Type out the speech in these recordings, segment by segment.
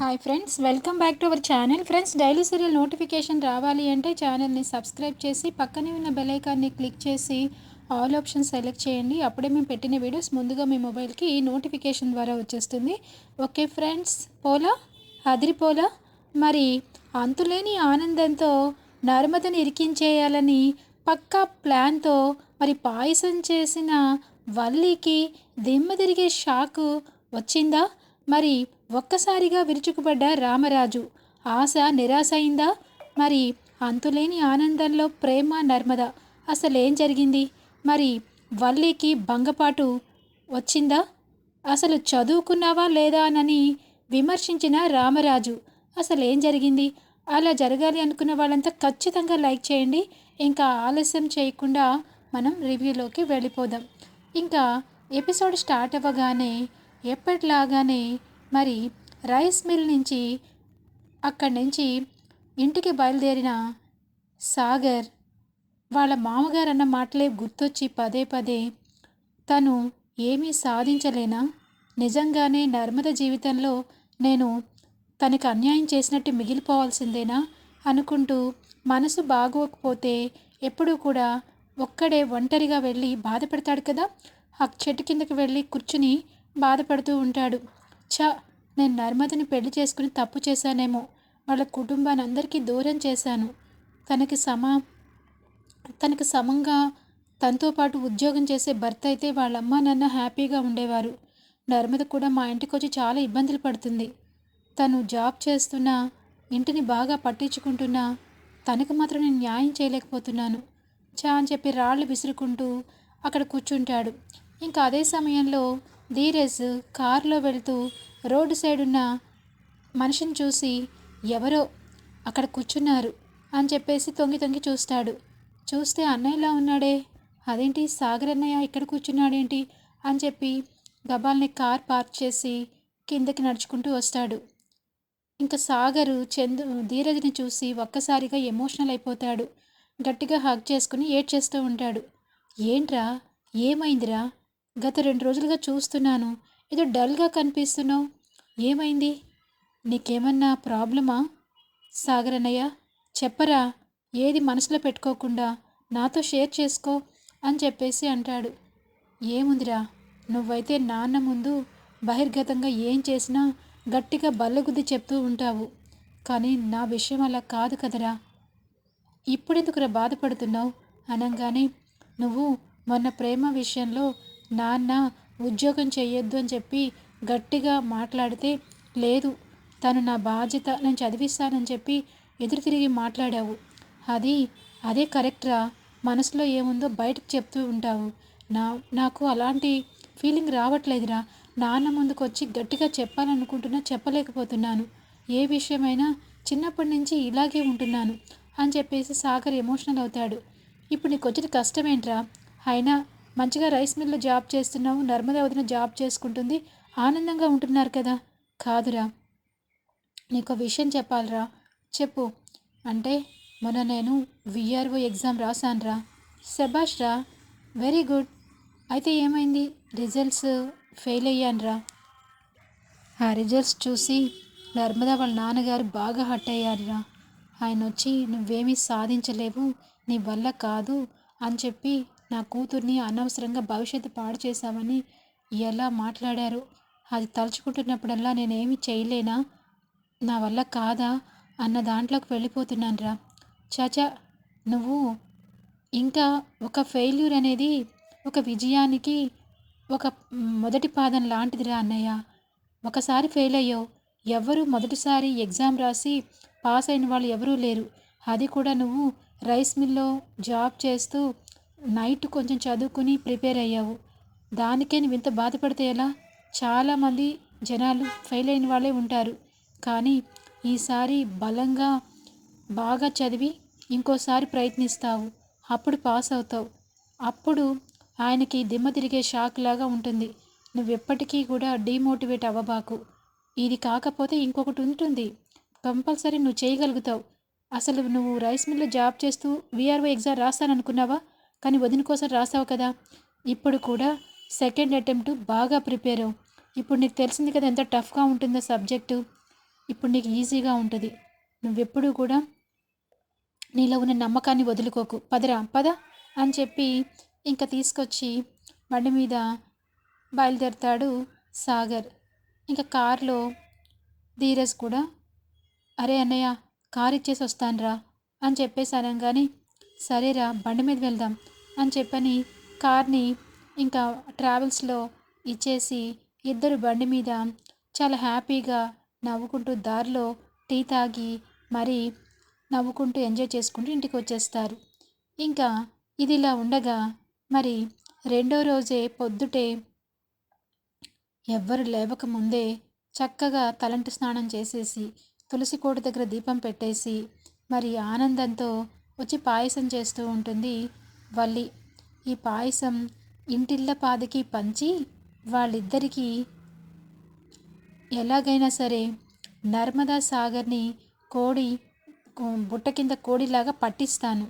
Hi friends welcome back to our channel friends daily serial notification రావాలి అంటే ఛానల్ని subscribe చేసి పక్కనే ఉన్న బెలైకాన్ని క్లిక్ చేసి ఆల్ ఆప్షన్ సెలెక్ట్ చేయండి. అప్పుడే మేము పెట్టిన వీడియోస్ ముందుగా మీ మొబైల్కి నోటిఫికేషన్ ద్వారా వచ్చేస్తుంది. ఓకే ఫ్రెండ్స్ పోలా? అదిరిపోలా మరి అంతులేని ఆనందంతో నర్మదని ఇరికించేయాలని పక్కా ప్లాన్తో మరి పాయసం చేసిన వల్లికి దిమ్మ తిరిగే షాకు వచ్చిందా? మరి ఒక్కసారిగా విరుచుకుపడ్డ రామరాజు. ఆశ నిరాశ అయిందా మరి అంతులేని ఆనందంలో ప్రేమ నర్మద. అసలేం జరిగింది? మరి వల్లీకి భంగపాటు వచ్చిందా? అసలు చదువుకున్నావా లేదా అని విమర్శించిన రామరాజు. అసలేం జరిగింది? అలా జరగాలి అనుకున్న వాళ్ళంతా ఖచ్చితంగా లైక్ చేయండి. ఇంకా ఆలస్యం చేయకుండా మనం రివ్యూలోకి వెళ్ళిపోదాం. ఇంకా ఎపిసోడ్ స్టార్ట్ అవ్వగానే ఎప్పటిలాగానే మరి రైస్ మిల్ నుంచి అక్కడి నుంచి ఇంటికి బయలుదేరిన సాగర్ వాళ్ళ మామగారు అన్న మాటలే గుర్తొచ్చి పదే పదే తను ఏమీ సాధించలేనా? నిజంగానే నర్మద జీవితంలో నేను తనకు అన్యాయం చేసినట్టు మిగిలిపోవాల్సిందేనా? అనుకుంటూ మనసు బాగోకపోతే ఎప్పుడూ కూడా ఒక్కడే ఒంటరిగా వెళ్ళి బాధపడతాడు కదా? ఆ చెట్టు కిందకి వెళ్ళి కూర్చుని బాధపడుతూ ఉంటాడు. చా నేను నర్మదని పెళ్ళి చేసుకుని తప్పు చేశానేమో. వాళ్ళ కుటుంబాన్ని అందరికీ దూరం చేశాను. తనకి సమ తనకి సమంగా తనతో పాటు ఉద్యోగం చేసే భర్త అయితే వాళ్ళ అమ్మ నాన్న హ్యాపీగా ఉండేవారు. నర్మద కూడా మా ఇంటికి వచ్చి చాలా ఇబ్బందులు పడుతుంది. తను జాబ్ చేస్తున్నా ఇంటిని బాగా పట్టించుకుంటున్నా తనకు మాత్రం నేను న్యాయం చేయలేకపోతున్నాను. చా అని చెప్పి రాళ్ళు విసురుకుంటూ అక్కడ కూర్చుంటాడు. ఇంకా అదే సమయంలో ధీరజ్ కారులో వెళుతూ రోడ్డు సైడ్ ఉన్న మనిషిని చూసి ఎవరో? అక్కడ కూర్చున్నారు అని చెప్పేసి తొంగి తొంగి చూస్తాడు. చూస్తే అన్నయ్యలా ఉన్నాడే. అదేంటి? సాగర్ అన్నయ్య ఇక్కడ కూర్చున్నాడేంటి? అని చెప్పి గబాల్ని కార్ పార్క్ చేసి కిందకి నడుచుకుంటూ వస్తాడు. ఇంకా సాగరు చందు ధీరజ్ని చూసి ఒక్కసారిగా ఎమోషనల్ అయిపోతాడు. గట్టిగా హగ్ చేసుకుని ఏడ్చేస్తూ ఉంటాడు. ఏంట్రా? ఏమైందిరా? గత రెండు రోజులుగా చూస్తున్నాను. ఏదో డల్గా కనిపిస్తున్నావు. ఏమైంది? నీకేమన్నా ప్రాబ్లమా? సాగర్ అన్నయ్య చెప్పరా? ఏది మనసులో పెట్టుకోకుండా నాతో షేర్ చేసుకో అని చెప్పేసి అంటాడు. ఏముందిరా? నువ్వైతే నాన్న ముందు బహిర్గతంగా ఏం చేసినా గట్టిగా బల్లగుద్ది చెప్తూ ఉంటావు. కానీ నా విషయం అలా కాదు కదరా. ఇప్పుడెందుకురా బాధపడుతున్నావు? అనగానే నువ్వు మొన్న ప్రేమ విషయంలో నాన్న ఉద్యోగం చేయొద్దు అని చెప్పి గట్టిగా మాట్లాడితే లేదు తను నా బాధ్యత నేను చదివిస్తానని చెప్పి ఎదురు తిరిగి మాట్లాడావు. అది అదే కరెక్ట్రా మనసులో ఏముందో బయటకు చెప్తూ ఉంటావు. నా నాకు అలాంటి ఫీలింగ్ రావట్లేదురా నాన్న ముందుకు వచ్చి గట్టిగా చెప్పాలనుకుంటున్నా చెప్పలేకపోతున్నాను. ఏ విషయమైనా చిన్నప్పటి నుంచి ఇలాగే ఉంటున్నాను అని చెప్పేసి సాగర్ ఎమోషనల్ అవుతాడు. ఇప్పుడు నీకు వచ్చిన కష్టమేంట్రా? అయినా మంచిగా రైస్ మిల్లో జాబ్ చేస్తున్నావు నర్మదా వదిన జాబ్ చేసుకుంటుంది ఆనందంగా ఉంటున్నారు కదా. కాదురా. నీకు విషయం చెప్పాలిరా. చెప్పు. అంటే మొన్న నేను విఆర్ఓ ఎగ్జామ్ రాశానురా. శభాష్ రా. Very good. అయితే ఏమైంది? రిజల్ట్స్ ఫెయిల్ అయ్యానురా. ఆ రిజల్ట్స్ చూసి నర్మదా వాళ్ళ నాన్నగారు బాగా హట్ అయ్యారురా. ఆయన వచ్చి నువ్వేమీ సాధించలేవు నీ వల్ల కాదు అని చెప్పి నా కూతుర్ని అనవసరంగా భవిష్యత్తు పాడు చేశామని ఎలా మాట్లాడారు? అది తలుచుకుంటున్నప్పుడల్లా నేనేమి చేయలేనా? నా వల్ల కాదా? అన్న దాంట్లోకి వెళ్ళిపోతున్నాను రా చాచా నువ్వు ఇంకా ఒక ఫెయిల్యూర్ అనేది ఒక విజయానికి ఒక మొదటి పాదం లాంటిదిరా అన్నయ్య. ఒకసారి ఫెయిల్ అయ్యో ఎవరు మొదటిసారి ఎగ్జామ్ రాసి పాస్ అయిన వాళ్ళు ఎవరూ లేరు. అది కూడా నువ్వు రైస్ మిల్లో జాబ్ చేస్తూ నైట్ కొంచెం చదువుకుని ప్రిపేర్ అయ్యావు. దానికే నువ్వు ఇంత బాధపడితే ఎలా? చాలామంది జనాలు ఫెయిల్ అయిన వాళ్ళే ఉంటారు. కానీ ఈసారి బలంగా బాగా చదివి ఇంకోసారి ప్రయత్నిస్తావు. అప్పుడు పాస్ అవుతావు. అప్పుడు ఆయనకి దిమ్మ తిరిగే షాక్ లాగా ఉంటుంది. నువ్వు ఎప్పటికీ కూడా డీమోటివేట్ అవ్వబాకు. ఇది కాకపోతే ఇంకొకటి ఉంటుంది. కంపల్సరీ నువ్వు చేయగలుగుతావు. అసలు నువ్వు రైస్ మిల్లో జాబ్ చేస్తూ విఆర్ఓ ఎగ్జామ్ రాస్తాననుకున్నావా? కానీ వదిన కోసం రాసావు కదా. ఇప్పుడు కూడా సెకండ్ అటెంప్ట్ బాగా ప్రిపేర్ అవ్వు ఇప్పుడు నీకు తెలిసింది కదా ఎంత టఫ్గా ఉంటుందో సబ్జెక్టు ఇప్పుడు నీకు ఈజీగా ఉంటుంది. నువ్వెప్పుడు కూడా నీలో ఉన్న నమ్మకాన్ని వదులుకోకు. పదరా? పద అని చెప్పి ఇంకా తీసుకొచ్చి బండి మీద బయలుదేరుతాడు సాగర్. ఇంకా కారులో ధీరజ్ కూడా అరే అన్నయ్య కార్ ఇచ్చేసి వస్తానురా అని చెప్పేసి అనగానే సరేరా బండి మీద వెళ్దాం. అని చెప్పని కార్ని ఇంకా ట్రావెల్స్లో ఇచ్చేసి ఇద్దరు బండి మీద చాలా హ్యాపీగా నవ్వుకుంటూ దారిలో టీ తాగి మరి నవ్వుకుంటూ ఎంజాయ్ చేసుకుంటూ ఇంటికి వచ్చేస్తారు. ఇంకా ఇది ఇలా ఉండగా మరి రెండో రోజే పొద్దుటే ఎవ్వరు లేవక ముందే చక్కగా తలంటి స్నానం చేసేసి తులసి కోట దగ్గర దీపం పెట్టేసి మరి ఆనందంతో వచ్చి పాయసం చేస్తూ ఉంటుంది వల్లి. ఈ పాయసం ఇంటిళ్ళ పాదికి పంచి వాళ్ళిద్దరికీ ఎలాగైనా సరే నర్మదా సాగర్ని కోడి బుట్ట కింద కోడిలాగా పట్టిస్తాను.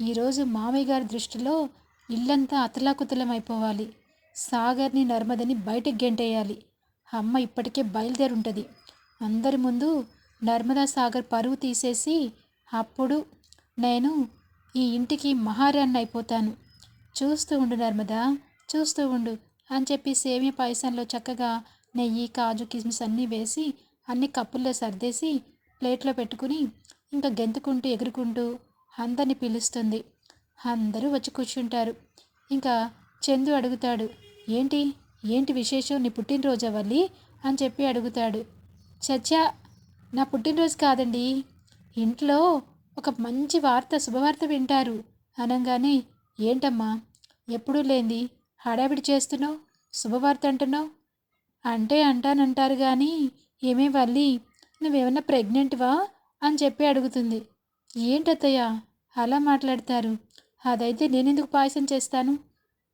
ఈరోజు మామయ్య గారి దృష్టిలో ఇల్లంతా అతలాకుతలమైపోవాలి. అయిపోవాలి సాగర్ని నర్మదని బయటకు గెంటేయాలి. అమ్మ ఇప్పటికే బయలుదేరుంటుంది. అందరి ముందు నర్మదా సాగర్ పరువు తీసేసి అప్పుడు నేను ఈ ఇంటికి మహారాణి అయిపోతాను. చూస్తూ ఉండు నర్మదా చూస్తూ ఉండు అని చెప్పి సేమియ పాయసంలో చక్కగా నెయ్యి కాజు కిస్మిస్ అన్నీ వేసి అన్ని కప్పుల్లో సర్దేసి ప్లేట్లో పెట్టుకుని ఇంకా గెంతుకుంటూ ఎగురుకుంటూ అందరిని పిలుస్తుంది. అందరూ వచ్చి కూర్చుంటారు. ఇంకా చందు అడుగుతాడు ఏంటి? ఏంటి విశేషం? నీ పుట్టినరోజు అవ్వాలి అని చెప్పి అడుగుతాడు. చచ్చా నా పుట్టినరోజు కాదండి. ఇంట్లో ఒక మంచి వార్త శుభవార్త వింటారు. అనగానే ఏంటమ్మా ఎప్పుడూ లేంది హడావిడి చేస్తున్నావు? శుభవార్త అంటున్నావు? అంటే అంటానంటారు కానీ ఏమే వల్లి నువ్వేమన్నా ప్రెగ్నెంట్వా? అని చెప్పి అడుగుతుంది. ఏంటత్తయ్య అలా మాట్లాడతారు. అదైతే నేనెందుకు పాయసం చేస్తాను?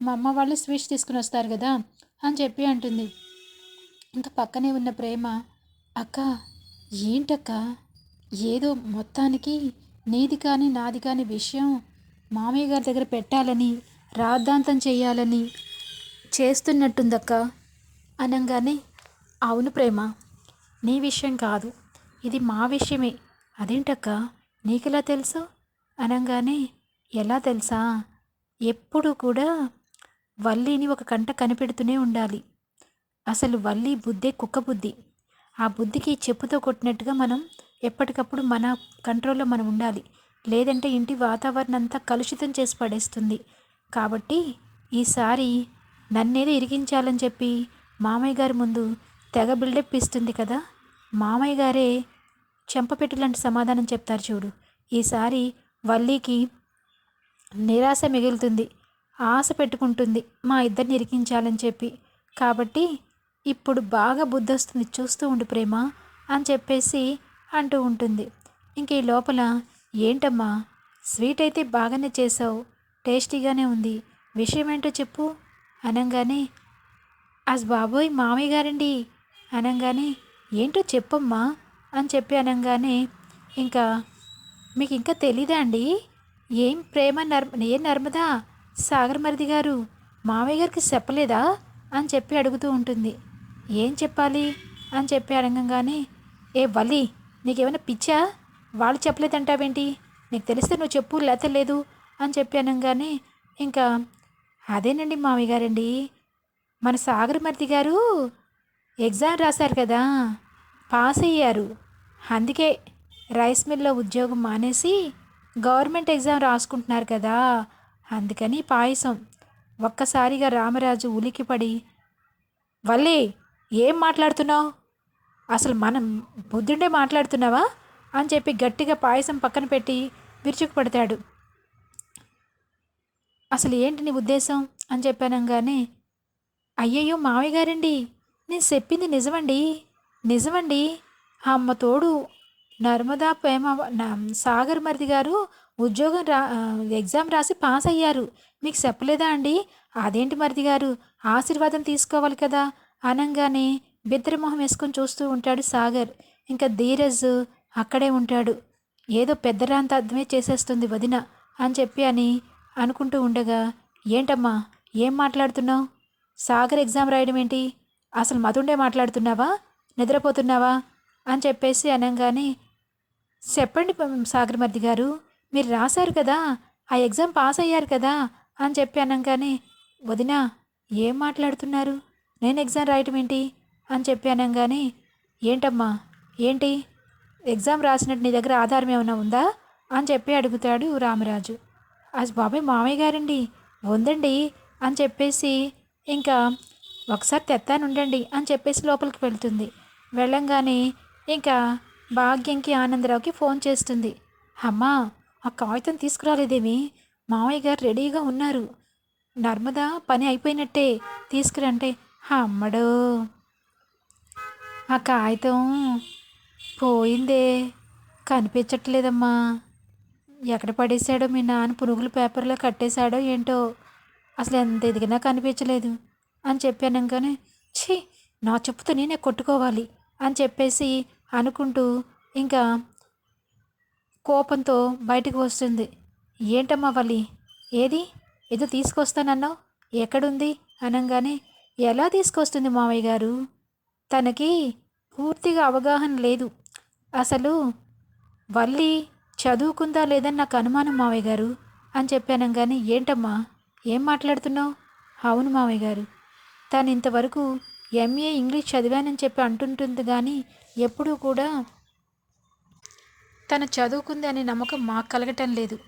మా అమ్మ వాళ్ళు స్వీట్స్ తీసుకుని వస్తారు కదా? అని చెప్పి అంటుంది. ఇంకా పక్కనే ఉన్న ప్రేమ అక్క ఏంటక్క? ఏదో మొత్తానికి నీది కానీ నాది కానీ విషయం మామయ్య గారి దగ్గర పెట్టాలని రాద్ధాంతం చేయాలని చేస్తున్నట్టుందక్క? అనగానే అవును ప్రేమ నీ విషయం కాదు. ఇది మా విషయమే. అదేంటక్క? నీకెలా తెలుసు? అనగానే ఎలా తెలుసా? ఎప్పుడు కూడా వల్లీని ఒక కంట కనిపెడుతూనే ఉండాలి. అసలు వల్లి బుద్ధే కుక్క బుద్ధి. ఆ బుద్ధికి చెప్పుతో కొట్టినట్టుగా మనం ఎప్పటికప్పుడు మన కంట్రోల్లో మనం ఉండాలి. లేదంటే ఇంటి వాతావరణం అంతా కలుషితం చేసి పడేస్తుంది. కాబట్టి ఈసారి నన్నేదో ఇరిగించాలని చెప్పి మామయ్య గారి ముందు తెగ బిల్డప్ ఇస్తుంది కదా. మామయ్య గారే చెంపపెట్టు లాంటి సమాధానం చెప్తారు చూడు. ఈసారి వల్లీకి నిరాశ మిగులుతుంది. ఆశ పెట్టుకుంటుంది మా ఇద్దరిని ఇరికించాలని చెప్పి. కాబట్టి ఇప్పుడు బాగా బుద్ధి వస్తుంది చూస్తూ ఉండు ప్రేమ అని చెప్పేసి అంటూ ఉంటుంది. ఇంక ఈ లోపల ఏంటమ్మా? స్వీట్ అయితే బాగానే చేసావు టేస్టీగానే ఉంది. విషయం ఏంటో చెప్పు. అనగానే అస్ బాబోయ్ మామయ్య గారండి అనగానే ఏంటో చెప్పమ్మా? అని చెప్పి అనగానే ఇంకా మీకు ఇంకా తెలీదా అండి? ఏం ప్రేమ నర్మ ఏ నర్మదా? సాగర్ మరిది గారు మామయ్య గారికి చెప్పలేదా? అని చెప్పి అడుగుతూ ఉంటుంది. ఏం చెప్పాలి? అని చెప్పి అడగంగానే ఏ వలి నీకేమైనా పిచ్చా? వాళ్ళు చెప్పలేదంటావేంటి? నీకు తెలిస్తే నువ్వు చెప్పు లేత లేదు అని చెప్పాను కానీ ఇంకా అదేనండి మామయ్య గారండి మన సాగరమర్తి గారు ఎగ్జామ్ రాశారు కదా పాస్ అయ్యారు. అందుకే రైస్ మిల్లో ఉద్యోగం మానేసి గవర్నమెంట్ ఎగ్జామ్ రాసుకుంటున్నారు కదా అందుకని పాయసం. ఒక్కసారిగా రామరాజు ఉలికిపడి వల్లి ఏం మాట్లాడుతున్నావు? అసలు మనం బుద్ధుండే మాట్లాడుతున్నావా? అని చెప్పి గట్టిగా పాయసం పక్కన పెట్టి విరుచుకుపడతాడు. అసలు ఏంటి నీ ఉద్దేశం? అని చెప్పానంగానే అయ్యయ్యో మావయ్య గారండి నేను చెప్పింది నిజమండి. నిజమండి. అమ్మ తోడు నర్మదా ప్రేమ సాగర్ మరిది గారు ఉద్యోగం రా ఎగ్జామ్ రాసి పాస్ అయ్యారు. మీకు చెప్పలేదా అండి? అదేంటి మరిది గారు? ఆశీర్వాదం తీసుకోవాలి కదా? అనగానే బిద్దరిమొహం వేసుకొని చూస్తూ ఉంటాడు సాగర్. ఇంకా ధీరజ్ అక్కడే ఉంటాడు. ఏదో పెద్దరాంత అర్థమే చేసేస్తుంది వదిన అని చెప్పి అని అనుకుంటూ ఉండగా ఏంటమ్మా ఏం మాట్లాడుతున్నావు? సాగర్ ఎగ్జామ్ రాయడం ఏంటి? అసలు మతుండే మాట్లాడుతున్నావా? నిద్రపోతున్నావా? అని చెప్పేసి అనగానే చెప్పండి ప- సాగర్ మర్ది గారు మీరు రాశారు కదా ఆ ఎగ్జామ్ పాస్ అయ్యారు కదా? అని చెప్పి అనగానే వదినా ఏం మాట్లాడుతున్నారు? నేను ఎగ్జామ్ రాయటం ఏంటి? అని చెప్పి అనగానే ఏంటమ్మా? ఏంటి? ఎగ్జామ్ రాసినట్టు నీ దగ్గర ఆధారం ఏమైనా ఉందా? అని చెప్పి అడుగుతాడు రామరాజు. అది బాబాయ్ మామయ్య గారండి. ఉందండి. అని చెప్పేసి ఇంకా ఒకసారి తెత్తాను ఉండండి. అని చెప్పేసి లోపలికి వెళ్తుంది. వెళ్ళంగానే ఇంకా భాగ్యంకి ఆనందరావుకి ఫోన్ చేస్తుంది. అమ్మా ఆ కాగితం తీసుకురాలేదేమి? మామయ్య గారు రెడీగా ఉన్నారు. నర్మదా పని అయిపోయినట్టే. తీసుకురంటే. అమ్మడో! ఆ కాగితం పోయిందే. కనిపించట్లేదమ్మా. ఎక్కడ పడేశాడో మీ నాన్న పునుగులు పేపర్లో కట్టేశాడో ఏంటో అసలు ఎంత ఎదిగినా కనిపించలేదు. అని చెప్పానంగానే ఛీ నా చెప్పుతో నేనే కొట్టుకోవాలి అని చెప్పేసి అనుకుంటూ ఇంకా కోపంతో బయటకు వస్తుంది. ఏంటమ్మా వల్లి? ఏది? ఏదో తీసుకొస్తానన్నావు? ఎక్కడుంది? అనగానే ఎలా తీసుకొస్తుంది మావయ్య గారు? తనకి పూర్తిగా అవగాహన లేదు. అసలు వల్లి చదువుకుందా లేదని నాకు అనుమానం మావయ్య గారు అని చెప్పాను కానీ ఏంటమ్మా ఏం మాట్లాడుతున్నావు? అవును మావయ్య గారు. తను ఇంతవరకు ఎంఏ ఇంగ్లీష్ చదివానని చెప్పి అంటుంటుంది కానీ ఎప్పుడూ కూడా తను చదువుకుంది అనే నమ్మకం మాకు కలగటం లేదు.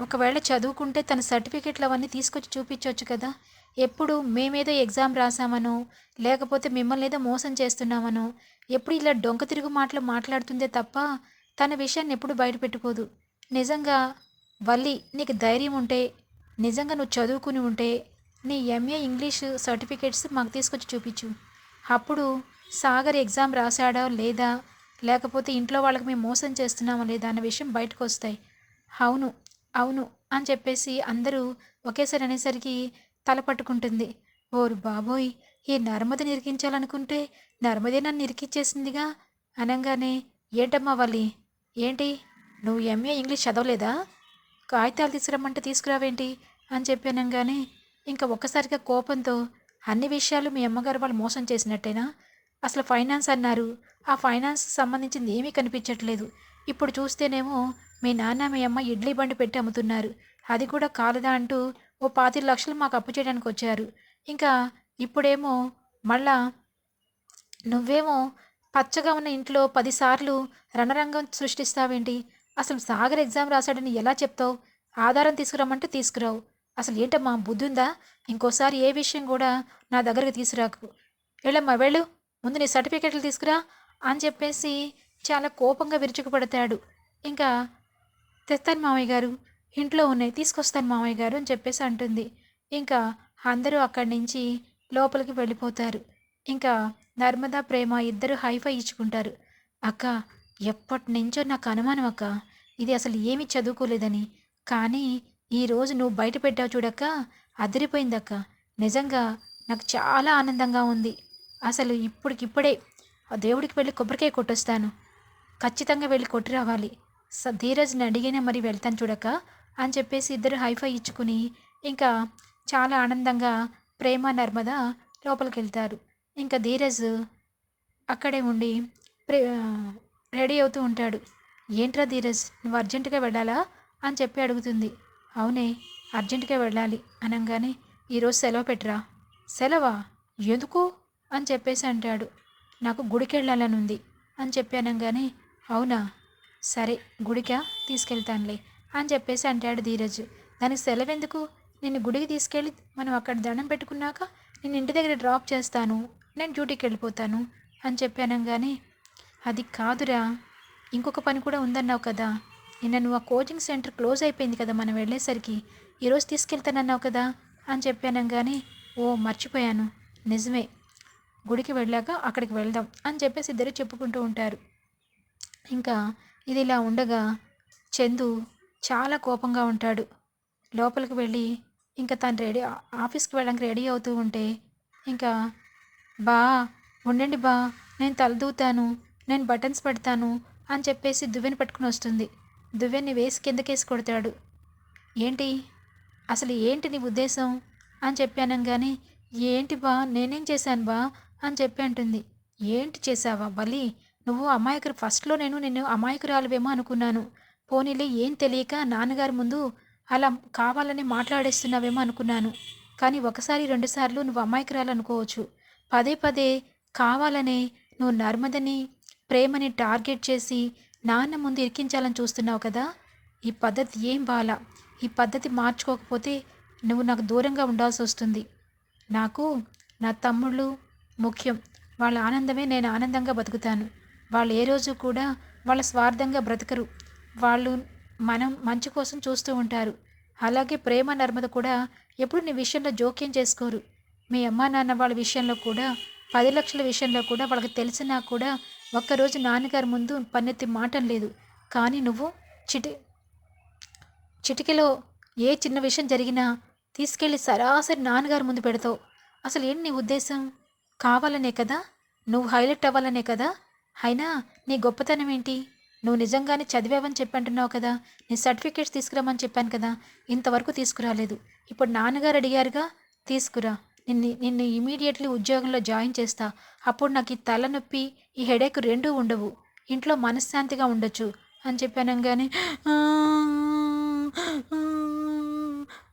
ఒకవేళ చదువుకుంటే తన సర్టిఫికెట్లు అవన్నీ తీసుకొచ్చి చూపించవచ్చు కదా ఎప్పుడు మేమేదో ఎగ్జామ్ రాసామనో లేకపోతే మిమ్మల్ని ఏదో మోసం చేస్తున్నామనో ఎప్పుడు ఇలా డొంక తిరుగు మాటలు మాట్లాడుతుందే తప్ప తన విషయాన్ని ఎప్పుడు బయట పెట్టుకోదు. నిజంగా వల్లి నీకు ధైర్యం ఉంటే నిజంగా నువ్వు చదువుకుని ఉంటే నీ ఎంఏ ఇంగ్లీష్ సర్టిఫికేట్స్ మాకు తీసుకొచ్చి చూపించు. అప్పుడు సాగర్ ఎగ్జామ్ రాశాడా లేదా లేకపోతే ఇంట్లో వాళ్ళకి మేము మోసం చేస్తున్నామా లేదా అన్న విషయం బయటకు వస్తాయి అవును అవును అని చెప్పేసి అందరూ ఒకేసారి అనేసరికి తల పట్టుకుంటుంది ఓరు బాబోయ్ ఈ నర్మద నిరికించాలనుకుంటే నర్మదే నన్ను నిరికిచ్చేసిందిగా అనగానే ఏంటమ్మా వాళ్ళి ఏంటి? నువ్వు ఎంఏ ఇంగ్లీష్ చదవలేదా? కాగితాలు తీసుకురమ్మంటే తీసుకురావేంటి? అని చెప్పి అనగానే ఇంకా ఒక్కసారిగా కోపంతో అన్ని విషయాలు మీ అమ్మగారు వాళ్ళు మోసం చేసినట్టేనా? అసలు ఫైనాన్స్ అన్నారు. ఆ ఫైనాన్స్ సంబంధించింది ఏమీ కనిపించట్లేదు. ఇప్పుడు చూస్తేనేమో మీ నాన్న మీ అమ్మ ఇడ్లీ బండి పెట్టి అమ్ముతున్నారు. అది కూడా కాలదా అంటూ ఓ పాతిక లక్షలు మాకు అప్పు చేయడానికి వచ్చారు. ఇంకా ఇప్పుడేమో మళ్ళా నువ్వేమో పచ్చగా ఉన్న ఇంట్లో పదిసార్లు రణరంగం సృష్టిస్తావేంటి? అసలు సాగర్ ఎగ్జామ్ రాశాడని ఎలా చెప్తావు? ఆధారం తీసుకురామంటే తీసుకురావు. అసలు ఏంటమ్మా బుద్ధి ఉందా ఇంకోసారి ఏ విషయం కూడా నా దగ్గరికి తీసుకురాకు. వెళ్ళమ్మా వెళ్ళు ముందు నీ సర్టిఫికెట్లు తీసుకురా అని చెప్పేసి చాలా కోపంగా విరుచుకుపడతాడు. ఇంకా తెస్తాను మామయ్య గారు ఇంట్లో ఉన్నాయి తీసుకొస్తాను మామయ్య గారు అని చెప్పేసి అంటుంది. ఇంకా అందరూ అక్కడి నుంచి లోపలికి వెళ్ళిపోతారు. ఇంకా నర్మదా ప్రేమ ఇద్దరు హైఫై ఇచ్చుకుంటారు. అక్క ఎప్పటి నుంచో నాకు అనుమానం అక్క. ఇది అసలు ఏమీ చదువుకోలేదని. కానీ ఈరోజు నువ్వు బయట పెట్టావు చూడక్క. అదిరిపోయిందక్క నిజంగా నాకు చాలా ఆనందంగా ఉంది. అసలు ఇప్పటికిప్పుడే ఆ దేవుడికి వెళ్ళి కొబ్బరికాయ కొట్టొస్తాను. ఖచ్చితంగా వెళ్ళి కొట్టి రావాలి. స ధీరజ్ని అడిగినా మరి వెళ్తాను చూడక్క. అని చెప్పేసి ఇద్దరు హైఫై ఇచ్చుకుని ఇంకా చాలా ఆనందంగా ప్రేమ నర్మద లోపలికి వెళ్తారు ఇంకా ధీరజ్ అక్కడే ఉండి ప్రే రెడీ అవుతూ ఉంటాడు. ఏంట్రా ధీరజ్ నువ్వు అర్జెంటుగా వెళ్ళాలా? అని చెప్పి అడుగుతుంది. అవునే అర్జెంటుగా వెళ్ళాలి. అనగానే ఈరోజు సెలవు పెట్టరా? సెలవా? ఎందుకు? అని చెప్పేసి అంటాడు. నాకు గుడికి వెళ్ళాలని ఉంది అని చెప్పి అనగానే అవునా సరే గుడికా? తీసుకెళ్తానులే. అని చెప్పేసి అంటాడు ధీరజ్. దానికి సెలవు ఎందుకు నిన్ను గుడికి తీసుకెళ్ళి మనం అక్కడ దండం పెట్టుకున్నాక నేను ఇంటి దగ్గర డ్రాప్ చేస్తాను. నేను డ్యూటీకి వెళ్ళిపోతాను అని చెప్పి కానీ అది కాదురా ఇంకొక పని కూడా ఉందన్నావు కదా. నిన్న నువ్వు ఆ కోచింగ్ సెంటర్ క్లోజ్ అయిపోయింది కదా మనం వెళ్ళేసరికి. ఈరోజు తీసుకెళ్తానన్నావు కదా అని చెప్పానంగానే ఓ మర్చిపోయాను. నిజమే గుడికి వెళ్ళాక అక్కడికి వెళ్దాం అని చెప్పేసి ఇద్దరు చెప్పుకుంటూ ఉంటారు. ఇంకా ఇది ఇలా ఉండగా చందు చాలా కోపంగా ఉంటాడు. లోపలికి వెళ్ళి ఇంకా తను రెడీ ఆఫీస్కి వెళ్ళడానికి రెడీ అవుతూ ఉంటే ఇంకా బా ఉండండి బా నేను తలదూతాను నేను బటన్స్ పెడతాను అని చెప్పేసి దువ్వెని పట్టుకుని వస్తుంది. దువ్వెని వేసి కిందకేసి కొడతాడు. ఏంటి? అసలు ఏంటి నీ ఉద్దేశం? అని చెప్పాను కానీ ఏంటి బా నేనేం చేశాను బా? అని చెప్పి అంటుంది. ఏంటి చేసావా బలి? నువ్వు అమాయకురు ఫస్ట్లో నేను నిన్ను అమాయకురాలువేమో అనుకున్నాను. పోనీలే ఏం తెలియక నాన్నగారి ముందు అలా కావాలని మాట్లాడేస్తున్నావేమో అనుకున్నాను. కానీ ఒకసారి రెండుసార్లు నువ్వు అమ్మాయికి అనుకోవచ్చు పదే పదే కావాలనే నువ్వు నర్మదని ప్రేమని టార్గెట్ చేసి నాన్న ముందు ఇరికించాలని చూస్తున్నావు కదా? ఈ పద్ధతి ఏం బాలా? ఈ పద్ధతి మార్చుకోకపోతే నువ్వు నాకు దూరంగా ఉండాల్సి వస్తుంది. నాకు నా తమ్ముళ్ళు ముఖ్యం. వాళ్ళ ఆనందమే నేను ఆనందంగా బతుకుతాను. వాళ్ళు ఏ రోజు కూడా వాళ్ళ స్వార్థంగా బ్రతకరు. వాళ్ళు మనం మంచి కోసం చూస్తూ ఉంటారు. అలాగే ప్రేమ నర్మద కూడా ఎప్పుడు నీ విషయంలో జోక్యం చేసుకోరు. మీ అమ్మా నాన్న వాళ్ళ విషయంలో కూడా పది లక్షల విషయంలో కూడా వాళ్ళకి తెలిసినా కూడా ఒక్కరోజు నాన్నగారి ముందు పన్నెత్తి మాటం లేదు. కానీ నువ్వు చిటి చిటికెలో ఏ చిన్న విషయం జరిగినా తీసుకెళ్ళి సరాసరి నాన్నగారి ముందు పెడతావు. అసలు ఏంటి నీ ఉద్దేశం? కావాలనే కదా? నువ్వు హైలైట్ అవ్వాలనే కదా? అయినా నీ గొప్పతనం ఏంటి? నువ్వు నిజంగానే చదివావని చెప్పంటున్నావు కదా. నీ సర్టిఫికేట్స్ తీసుకురామని చెప్పాను కదా. ఇంతవరకు తీసుకురాలేదు. ఇప్పుడు నాన్నగారు అడిగారుగా తీసుకురా. నిన్ను నిన్ను ఇమీడియట్లీ ఉద్యోగంలో జాయిన్ చేస్తా. అప్పుడు నాకు ఈ తలనొప్పి ఈ హెడేక్ రెండూ ఉండవు. ఇంట్లో మనశ్శాంతిగా ఉండొచ్చు. అని చెప్పాను కానీ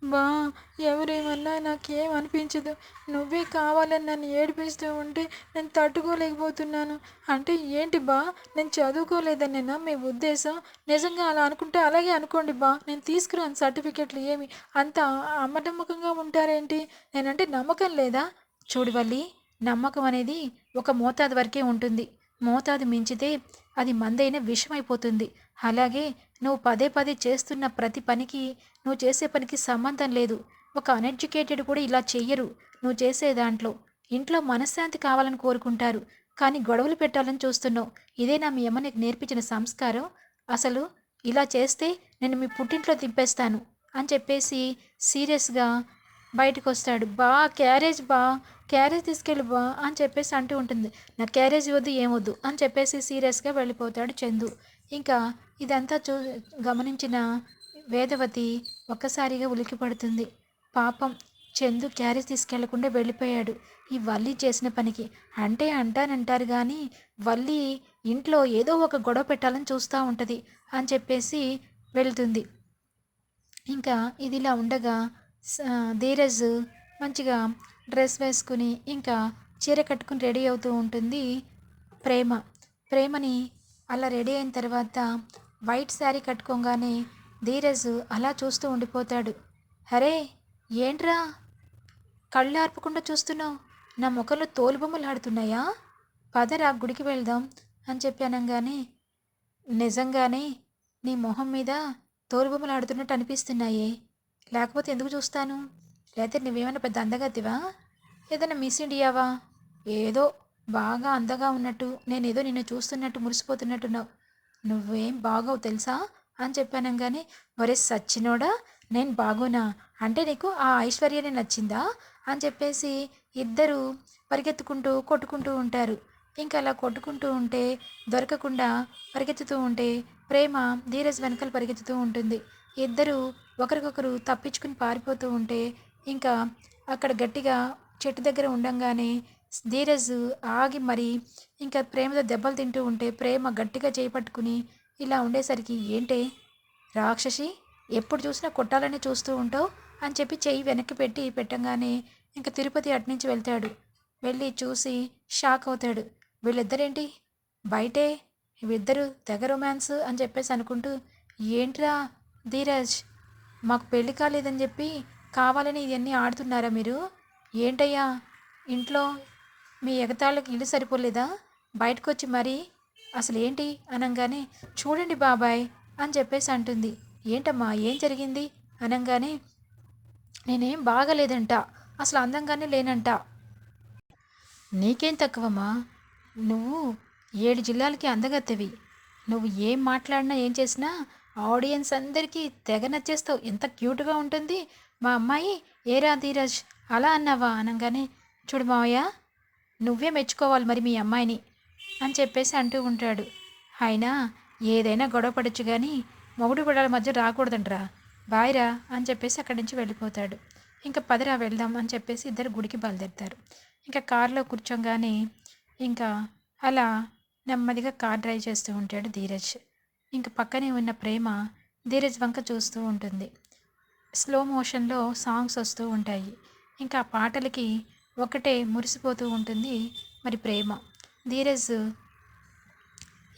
బా ఎవరేమన్నా నాకేం అనిపించదు. నువ్వే కావాలని నన్ను ఏడిపిస్తూ ఉంటే నేను తట్టుకోలేకపోతున్నాను. అంటే ఏంటి బా నేను చదువుకోలేదనేనా మీ ఉద్దేశం? నిజంగా అలా అనుకుంటే అలాగే అనుకోండి బా నేను తీసుకురాను సర్టిఫికెట్లు ఏమి? అంత అమ్మటమ్మకంగా ఉంటారేంటి? నేనంటే నమ్మకం లేదా? చూడవల్లి నమ్మకం అనేది ఒక మోతాదు వరకే ఉంటుంది. మోతాదు మించితే అది మందైన విషమైపోతుంది. అలాగే నువ్వు పదే పదే చేస్తున్న ప్రతి పనికి నువ్వు చేసే పనికి సంబంధం లేదు. ఒక అన్ఎడ్యుకేటెడ్ కూడా ఇలా చెయ్యరు. నువ్వు చేసే దాంట్లో ఇంట్లో మనశ్శాంతి కావాలని కోరుకుంటారు. కానీ గొడవలు పెట్టాలని చూస్తున్నావు. ఇదే నా మీ అమ్మ నీకు నేర్పించిన సంస్కారం. అసలు ఇలా చేస్తే నేను మీ పుట్టింట్లో దింపేస్తాను అని చెప్పేసి సీరియస్గా బయటకు వస్తాడు బా క్యారేజ్ బా క్యారేజ్ తీసుకెళ్ళి బా అని చెప్పేసి అంటూ ఉంటుంది. నా క్యారేజ్ వద్దు ఏమొద్దు అని చెప్పేసి సీరియస్గా వెళ్ళిపోతాడు చందు. ఇంకా ఇదంతా చూ గమనించిన వేదవతి ఒక్కసారిగా ఉలికి పడుతుంది పాపం చందు క్యారేజ్ తీసుకెళ్ళకుండా వెళ్ళిపోయాడు. ఈ వల్లి చేసిన పనికి అంటే అంటానంటారు కానీ వల్లి ఇంట్లో ఏదో ఒక గొడవ పెట్టాలని చూస్తూ ఉంటుంది అని చెప్పేసి వెళ్తుంది. ఇంకా ఇది ఇలా ఉండగా ధీరజ్ మంచిగా డ్రెస్ వేసుకుని ఇంకా చీర కట్టుకుని రెడీ అవుతూ ఉంటుంది ప్రేమ. ప్రేమని అలా రెడీ అయిన తర్వాత వైట్ శారీ కట్టుకోగానే ధీరజ్ అలా చూస్తూ ఉండిపోతాడు. అరే ఏంట్రా? కళ్ళు ఆర్పకుండా చూస్తున్నావు? నా ముఖంలో తోలుబొమ్మలు ఆడుతున్నాయా? పదరా గుడికి వెళ్దాం అని చెప్పి అనగానే నిజంగానే నీ మొహం మీద తోలుబొమ్మలు ఆడుతున్నట్టు అనిపిస్తున్నాయే. లేకపోతే ఎందుకు చూస్తాను? లేకపోతే నువ్వేమైనా పెద్ద అందగత్తివా? ఏదైనా మిస్ ఇండియావా? ఏదో బాగా అందగా ఉన్నట్టు నేను ఏదో నిన్ను చూస్తున్నట్టు మురిసిపోతున్నట్టున్నావు. నువ్వేం బాగోవు తెలుసా? అని చెప్పాను కానీ ఒరే సచ్చినోడా నేను బాగోనా? అంటే నీకు ఆ ఐశ్వర్యనే నచ్చిందా? అని చెప్పేసి ఇద్దరు పరిగెత్తుకుంటూ కొట్టుకుంటూ ఉంటారు. ఇంకా అలా కొట్టుకుంటూ ఉంటే దొరకకుండా పరిగెత్తుతూ ఉంటే ప్రేమ ధీరజ్ వెనకాల పరిగెత్తుతూ ఉంటుంది. ఇద్దరు ఒకరికొకరు తప్పించుకుని పారిపోతూ ఉంటే ఇంకా అక్కడ గట్టిగా చెట్టు దగ్గర ఉండంగానే ధీరజ్ ఆగి మరి ఇంకా ప్రేమతో దెబ్బలు తింటూ ఉంటే ప్రేమ గట్టిగా చేపట్టుకుని ఇలా ఉండేసరికి ఏంటే? రాక్షసి ఎప్పుడు చూసినా కొట్టాలని చూస్తూ ఉంటావు అని చెప్పి చెయ్యి వెనక్కి పెట్టి పెట్టంగానే ఇంకా తిరుపతి అట్నుంచి వెళ్తాడు. వెళ్ళి చూసి షాక్ అవుతాడు. వీళ్ళిద్దరేంటి? బయటే? వీళ్ళిద్దరు తెగ రొమాన్స్ అని చెప్పేసి అనుకుంటూ ఏంట్రా? ధీరజ్ మాకు పెళ్ళి కాలేదని చెప్పి కావాలని ఇవన్నీ ఆడుతున్నారా మీరు? ఏంటయ్యా? ఇంట్లో మీ ఎగతాళ్ళకి ఇల్లు సరిపోలేదా? బయటకు వచ్చి మరి అసలు ఏంటి అనగానే చూడండి బాబాయ్ అని చెప్పేసి అంటుంది. ఏంటమ్మా ఏం జరిగింది? అనగానే నేనేం బాగలేదంట అసలు అందంగానే లేనంట. నీకేం తక్కువమ్మా? నువ్వు ఏడు జిల్లాలకి అందగత్తవి. నువ్వు ఏం మాట్లాడినా ఏం చేసినా ఆడియన్స్ అందరికీ తెగ నచ్చేస్తావు. ఎంత క్యూట్గా ఉంటుంది. మా అమ్మాయి ఏరా ధీరజ్ అలా అన్నావా అనగానే చూడు మావయ్య నువ్వే మెచ్చుకోవాలి మరి మీ అమ్మాయిని అని చెప్పేసి అంటూ ఉంటాడు. అయినా ఏదైనా గొడవ పడచ్చు కానీ మొగుడు బిడ్డల మధ్య రాకూడదంటరా. బాయ్రా అని చెప్పేసి అక్కడి నుంచి వెళ్ళిపోతాడు. ఇంకా పదిరా వెళ్దాం అని చెప్పేసి ఇద్దరు గుడికి బయలుదేరుతారు. ఇంకా కారులో కూర్చోగానే ఇంకా అలా నెమ్మదిగా కార్ డ్రైవ్ చేస్తూ ఉంటాడు ధీరజ్. ఇంక పక్కనే ఉన్న ప్రేమ ధీరజ్ వంక చూస్తూ ఉంటుంది. స్లో మోషన్లో సాంగ్స్ వస్తూ ఉంటాయి. ఇంకా పాటలకి ఒకటే మురిసిపోతూ ఉంటుంది మరి ప్రేమ. ధీరజ్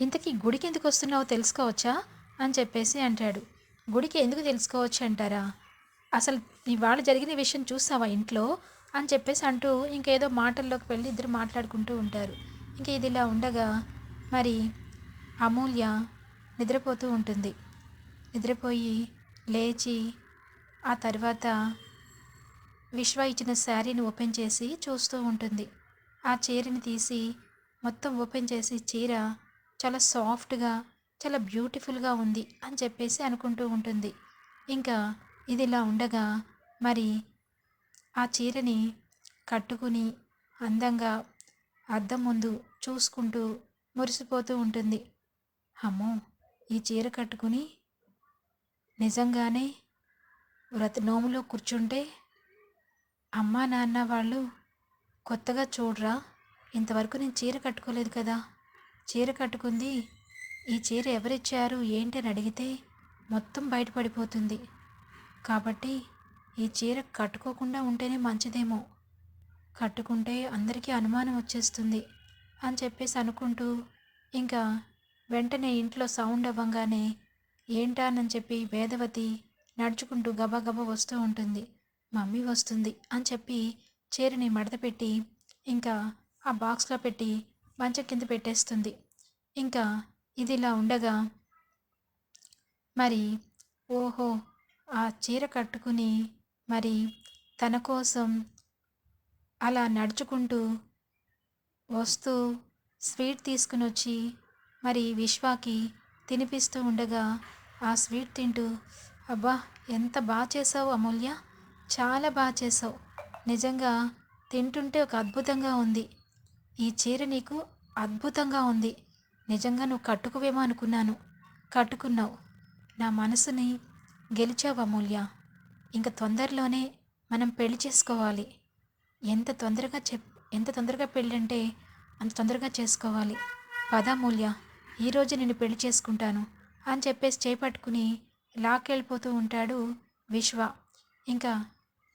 ఇంతకీ గుడికి ఎందుకు వస్తున్నావో తెలుసుకోవచ్చా? అని చెప్పేసి అంటాడు. గుడికి ఎందుకు తెలుసుకోవచ్చు అంటారా? అసలు ఇవాళ జరిగిన విషయం చూసావా ఇంట్లో? అని చెప్పేసి అంటూ ఇంకేదో మాటల్లోకి వెళ్ళి ఇద్దరు మాట్లాడుకుంటూ ఉంటారు. ఇంక ఇది ఇలా ఉండగా మరి అమూల్య నిద్రపోతూ ఉంటుంది. నిద్రపోయి లేచి ఆ తర్వాత విశ్వ ఇచ్చిన శారీని ఓపెన్ చేసి చూస్తూ ఉంటుంది. ఆ చీరని తీసి మొత్తం ఓపెన్ చేసి చీర చాలా సాఫ్ట్గా చాలా బ్యూటిఫుల్గా ఉంది అని చెప్పేసి అనుకుంటూ ఉంటుంది. ఇంకా ఇది ఇలా ఉండగా మరి ఆ చీరని కట్టుకుని అందంగా అద్దం ముందు చూసుకుంటూ మురిసిపోతూ ఉంటుంది. అమ్మో! ఈ చీర కట్టుకుని నిజంగానే వ్రత నోములో కూర్చుంటే అమ్మా నాన్న వాళ్ళు కొత్తగా చూడరా ఇంతవరకు నేను చీర కట్టుకోలేదు కదా. చీర కట్టుకుంది ఈ చీర ఎవరిచ్చారు ఏంటి అని అడిగితే మొత్తం బయటపడిపోతుంది. కాబట్టి ఈ చీర కట్టుకోకుండా ఉంటేనే మంచిదేమో. కట్టుకుంటే అందరికీ అనుమానం వచ్చేస్తుంది అని చెప్పేసి అనుకుంటూ ఇంకా వెంటనే ఇంట్లో సౌండ్ అవ్వంగానే ఏంటానని చెప్పి వేదవతి నడుచుకుంటూ గబగబ వస్తూ ఉంటుంది. మమ్మీ వస్తుంది అని చెప్పి చీరని మడత పెట్టి ఇంకా ఆ బాక్స్లో పెట్టి మంచం కింద పెట్టేస్తుంది. ఇంకా ఇది ఇలా ఉండగా మరి ఓహో ఆ చీర కట్టుకుని మరి తన కోసం అలా నడుచుకుంటూ వస్తూ స్వీట్ తీసుకుని వచ్చి మరి విశ్వాకి తినిపిస్తూ ఉండగా ఆ స్వీట్ తింటూ అబ్బా ఎంత బాగా చేసావు అమూల్య. చాలా బాగా చేసావు. నిజంగా తింటుంటే ఒక అద్భుతంగా ఉంది. ఈ చీర నీకు అద్భుతంగా ఉంది. నిజంగా నువ్వు కట్టుకువేమో అనుకున్నాను. కట్టుకున్నావు. నా మనసుని గెలిచావు అమూల్య. ఇంకా తొందరలోనే మనం పెళ్ళి చేసుకోవాలి. ఎంత తొందరగా చెప్ ఎంత తొందరగా పెళ్ళి అంటే అంత తొందరగా చేసుకోవాలి. పదామూల్య ఈరోజు నేను పెళ్ళి చేసుకుంటాను అని చెప్పేసి చేపట్టుకుని లాక్కెళ్ళిపోతూ ఉంటాడు విశ్వ. ఇంకా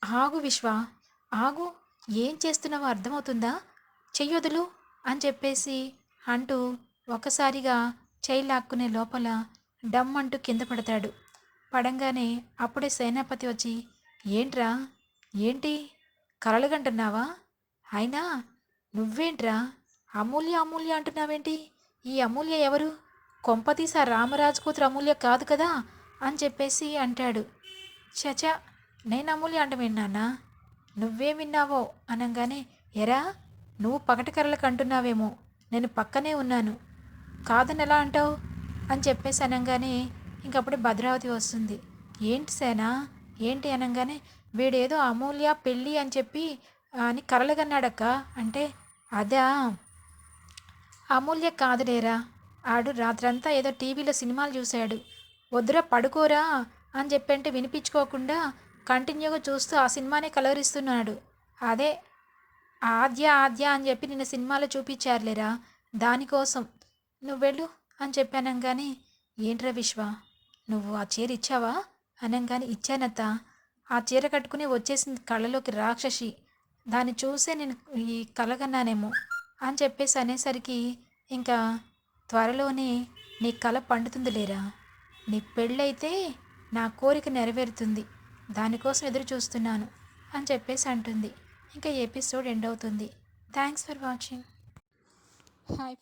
ఆగు విశ్వ ఆగు ఏం చేస్తున్నావో అర్థమవుతుందా? చెయ్యొదులు అని చెప్పేసి అంటూ ఒకసారిగా చేయి లాక్కునే లోపల డమ్ అంటూ కింద పడతాడు. పడంగానే అప్పుడే సేనాపతి వచ్చి ఏంట్రా? ఏంటి? కలలుగంటున్నావా? అయినా నువ్వేంట్రా? అమూల్య అమూల్య అంటున్నావేంటి? ఈ అమూల్య ఎవరు? కొంపతీసా రామరాజు కూతురు అమూల్య కాదు కదా? అని చెప్పేసి అంటాడు. చచా నేను అమూల్య అంట విన్నానా? నువ్వే విన్నావో అనగానే ఎరా నువ్వు పగటి అంటున్నావేమో నేను పక్కనే ఉన్నాను. కాదని ఎలా అంటావు? అని చెప్పేసి అనగానే ఇంకప్పుడే భద్రావతి వస్తుంది. ఏంటి సేనా? ఏంటి అనగానే వీడేదో అమూల్య పెళ్ళి అని చెప్పి అని కరలుగన్నాడక్క అంటే అదా అమూల్య కాదులేరా. ఆడు రాత్రంతా ఏదో టీవీలో సినిమాలు చూశాడు. వద్దురా పడుకోరా అని చెప్పంటే వినిపించుకోకుండా కంటిన్యూగా చూస్తూ ఆ సినిమానే కలవరిస్తున్నాడు. అదే ఆద్య ఆద్య అని చెప్పి నిన్న సినిమాలో చూపించారులేరా. దానికోసం. నువ్వు వెళ్ళు అని చెప్పానంగానే ఏంట్రా విశ్వ నువ్వు ఆ చీర ఇచ్చావా? అనగానే ఇచ్చానత్త. ఆ చీర కట్టుకుని వచ్చేసింది కళ్ళలోకి రాక్షసి. దాన్ని చూసే నేను ఈ కలగన్నానేమో. అని చెప్పేసి అనేసరికి ఇంకా త్వరలోనే నీ కళ పండుతుంది లేరా? నీ పెళ్ళైతే నా కోరిక నెరవేరుతుంది. దానికోసం ఎదురు చూస్తున్నాను అని చెప్పేసి అంటుంది. ఇంకా ఎపిసోడ్ ఎండ్ అవుతుంది. Thanks for watching hi